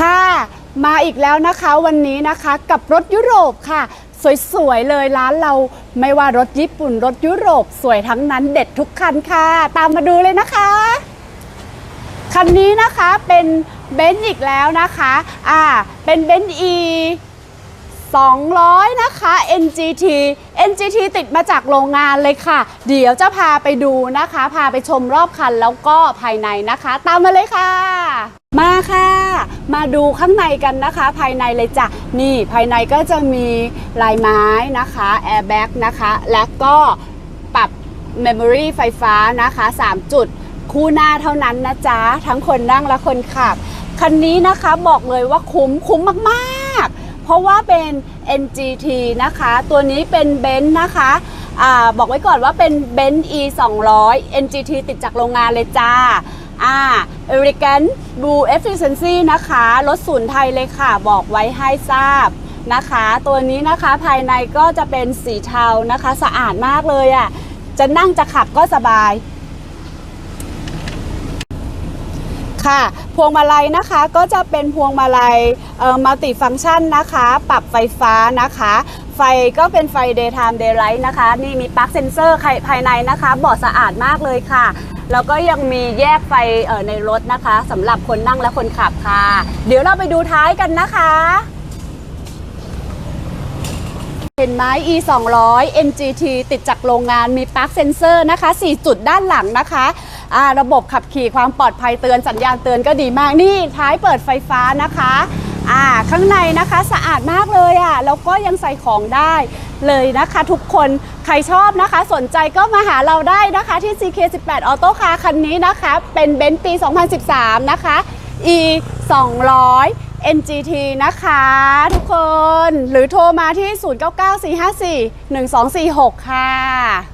ค่ะ มาอีกแล้วนะคะวันนี้นะคะกับรถยุโรปค่ะ สวยๆเลยร้านเราไม่ว่ารถญี่ปุ่นรถยุโรปสวยทั้งนั้นเด็ดทุกคันค่ะ ตามมาดูเลยนะคะ คันนี้นะคะเป็นเบนซ์อีกแล้วนะคะ อ่า เป็นเบนซ์อี 200 นะคะ NGT NGT ติดมาจากโรงงานเลยค่ะ เดี๋ยวจะพาไปดูนะคะ พาไปชมรอบคันแล้วก็ภายในนะคะ ตามมาเลยค่ะ มาค่ะ มาดูข้างในกันนะคะ ภายในเลยจ้ะ นี่ภายในก็จะมีลายไม้นะคะแอร์แบ็กนะคะ และก็ปรับ Memory ไฟฟ้านะคะ 3 จุดคู่หน้าเท่านั้นนะจ๊ะ ทั้งคนนั่งและคนขับ คันนี้นะคะบอกเลยว่าคุ้มคุ้มมากๆ เพราะว่าเป็น NGT นะคะ ตัวนี้เป็นเบนซ์นะคะอบอกไว้ก่อนว่าเป็นเบนซ์ E 200 NGT ติดจากโรงงานเลยจ้าอ่า Elegant Blue Efficiency นะคะรถศูนย์ไทยเลยค่ะ บอกไว้ให้ทราบนะคะ ตัวนี้นะคะภายในก็จะเป็นสีเทานะคะ สะอาดมากเลยอะ่ะ จะนั่งจะขับก็สบาย ค่ะ พวงมาลัยนะคะก็จะเป็นพวงมาลัยมัลติฟังก์ชันนะคะ ปรับไฟฟ้านะคะ ไฟก็เป็นไฟ daytime daylight นะคะ นี่มีปลั๊กเซนเซอร์ภายในนะคะเบาะสะอาดมากเลยค่ะ แล้วก็ยังมีแยกไฟในรถนะคะสำหรับคนนั่งและคนขับค่ะ เดี๋ยวเราไปดูท้ายกันนะคะ เห็นไหม e 2 0 0 NGT ติดจากโรงงานมีปลั๊กเซนเซอร์นะคะ 4 จุดด้านหลังนะคะอ่าระบบขับขี่ความปลอดภัยเตือนสัญญาณเตือนก็ดีมาก นี่ท้ายเปิดไฟฟ้านะคะอ่าข้างในนะคะสะอาดมากเลยอะ่ะแล้วก็ยังใส่ของได้เลยนะคะ ทุกคนใครชอบนะคะ สนใจก็มาหาเราได้นะคะที่ CK18 Auto Car คันนี้นะคะ เป็นเบนซ์ปี 2013 นะคะ e 200 NGT นะคะ ทุกคนหรือโทรมาที่ 0994541246 ค่ะ